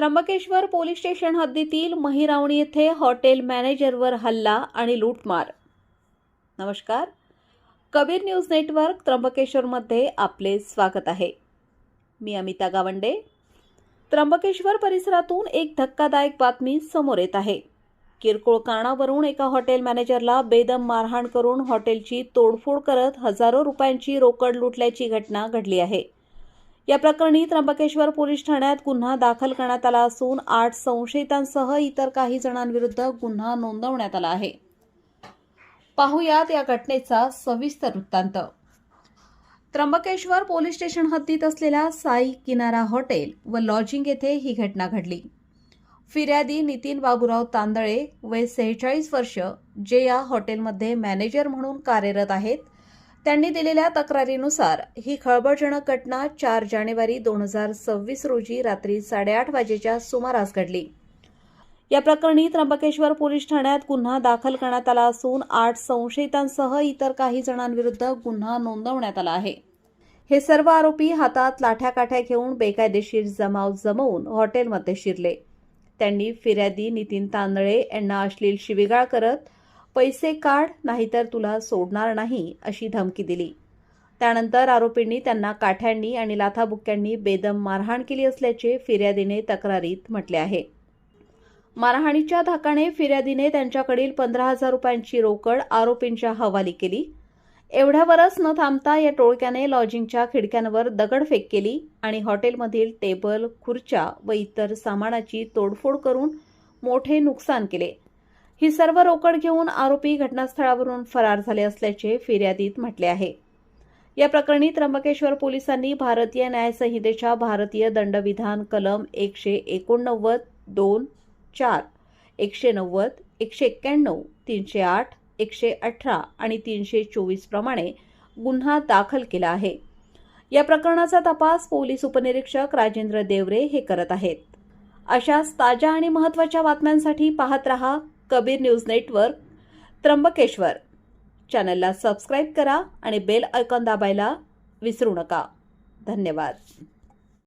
Trimbakeshwar police station हद्दीतील महिरावणी येथे hotel मॅनेजरवर हल्ला आणि लूटमार. नमस्कार. कबीर न्यूज नेटवर्क त्र्यंबकेश्वरमध्ये आपले स्वागत आहे. मी अमिता गावंडे. त्र्यंबकेश्वर परिसरातून एक धक्कादायक बातमी समोर येत आहे. किरकोळ कारणावरून एका हॉटेल मॅनेजरला बेदम मारहाण करून हॉटेलची तोडफोड करत हजारो रुपयांची रोकड लुटल्याची घटना घडली आहे. या प्रकरणी त्र्यंबकेश्वर पोलीस ठाण्यात गुन्हा दाखल करण्यात आला असून आठ संशयितांसह इतर काही जणांविरुद्ध गुन्हा नोंदवण्यात आला आहे. पाहुयात या घटनेचा सविस्तर वृत्तांत. त्र्यंबकेश्वर पोलीस स्टेशन हद्दीत असलेल्या साई किनारा हॉटेल व लॉजिंग येथे ही घटना घडली. फिर्यादी नितीन बाबूराव तांदळे वय सेहेचाळीस वर्ष जे या हॉटेलमध्ये मॅनेजर म्हणून कार्यरत आहेत त्यांनी दिलेल्या तक्रारीनुसार ही खळबळजनक घटना चार जानेवारी दोन हजार सव्वीस रोजी रात्री साडेआठ वाजेच्या सुमारास घडली. या प्रकरणी त्र्यंबकेश्वर पोलीस ठाण्यात गुन्हा दाखल करण्यात आला असून आठ संशयितांसह इतर काही जणांविरुद्ध गुन्हा नोंदवण्यात आला आहे. हे सर्व आरोपी हातात लाठ्याकाठ्या घेऊन बेकायदेशीर जमाव जमवून हॉटेलमध्ये शिरले. त्यांनी फिर्यादी नितीन तांदळे यांना अश्लील शिविगाळ करत पैसे काढ नाहीतर तुला सोडणार नाही अशी धमकी दिली. त्यानंतर आरोपींनी त्यांना काठ्यांनी आणि लाथाबुक्क्यांनी बेदम मारहाण केली असल्याचे फिर्यादीने तक्रारीत म्हटले आहे. मारहाणीच्या धाकाने फिर्यादीने त्यांच्याकडील पंधरा हजार रुपयांची रोकड आरोपींच्या हवाली केली. एवढ्यावरच न थांबता या टोळक्याने लॉजिंगच्या खिडक्यांवर दगडफेक केली आणि हॉटेलमधील टेबल खुर्च्या व इतर सामानाची तोडफोड करून मोठे नुकसान केले. ही सर्व रोकड घेऊन आरोपी घटनास्थळावरून फरार झाले असल्याचे फिर्यादीत म्हटले आहे. या प्रकरणी त्र्यंबकेश्वर पोलिसांनी भारतीय न्यायसंहितेच्या भारतीय दंडविधान कलम एकशे एकोणनव्वद दोन चार एकशे नव्वद एकशे एक्क्याण्णव तीनशे आठ एकशे अठरा आणि तीनशे चोवीस प्रमाणे गुन्हा दाखल केला आहे. या प्रकरणाचा तपास पोलीस उपनिरीक्षक राजेंद्र देवरे हे करत आहेत. अशाच ताज्या आणि महत्त्वाच्या बातम्यांसाठी पाहत रहा कबीर न्यूज नेटवर्क त्र्यंबकेश्वर. चॅनलला सबस्क्राईब करा आणि बेल आयकॉन दाबायला विसरू नका. धन्यवाद.